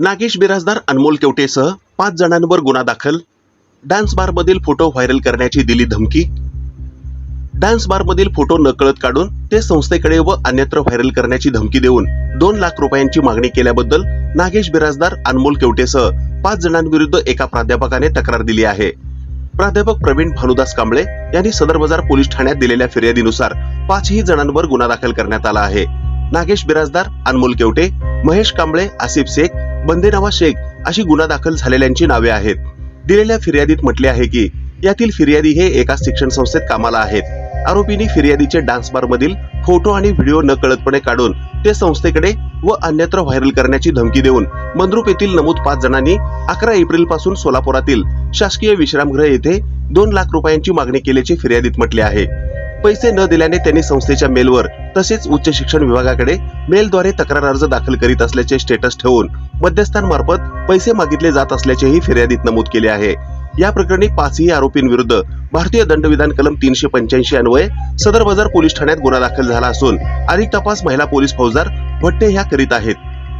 नागेश बिराजदार अनमोल केवटेसह पाच जणांवर गुन्हा दाखल. डान्स बारमधील फोटो व्हायरल करण्याची दिली धमकी. डान्स बारमधील फोटो नकळत काढून ते संस्थेकडे व अन्यत्र व्हायरल करण्याची धमकी देऊन दोन लाख रुपयांची मागणी केल्याबद्दल नागेश बिराजदार अनमोल केवटेसह पाच जणांविरुद्ध एका प्राध्यापकाने तक्रार दिली आहे. प्राध्यापक प्रवीण भानुदास कांबळे यांनी सदर बाजार पोलीस ठाण्यात दिलेल्या फिर्यादीनुसार पाचही जणांवर गुन्हा दाखल करण्यात आला आहे. नागेश बिराजदार अनमोल केवटे महेश कांबळे आसिफ शेख बंदेनावा शेख अशी गुन्हा दाखल झालेल्यांची नावे आहेत. दिलेल्या फिर्यादीत म्हटले आहे की यातील फिर्यादी हे एका शिक्षण संस्थेत कामाला आहेत. आरोपींनी फिर्यादीचे डान्स बार मधील फोटो आणि व्हिडिओ नकळतपणे काढून ते संस्थेकडे व अन्यत्र व्हायरल करण्याची धमकी देऊन मंद्रुप येथील नमूद पाच जणांनी अकरा एप्रिलपासून सोलापुरातील शासकीय विश्रामगृह येथे दोन लाख रुपयांची मागणी केल्याचे फिर्यादीत म्हटले आहे. पैसे न दिल्याने त्यांनी संस्थेच्या मेलवर तसेच उच्च शिक्षण विभागाकडे मेलद्वारे तक्रार अर्ज दाखल करीत असल्याचे स्टेटस ठेवून मध्यस्थांमार्फत पैसे मागितले जात असल्याचेही फिर्यादीत नमूद केले आहे. या प्रकरणी पाचही आरोपींविरुद्ध भारतीय दंडविधान कलम तीनशे पंच्याऐंशी अन्वये सदर बाजार पोलीस ठाण्यात गुन्हा दाखल झाला असून अधिक तपास महिला पोलीस फौजदार भट्टे ह्या करीत आहेत.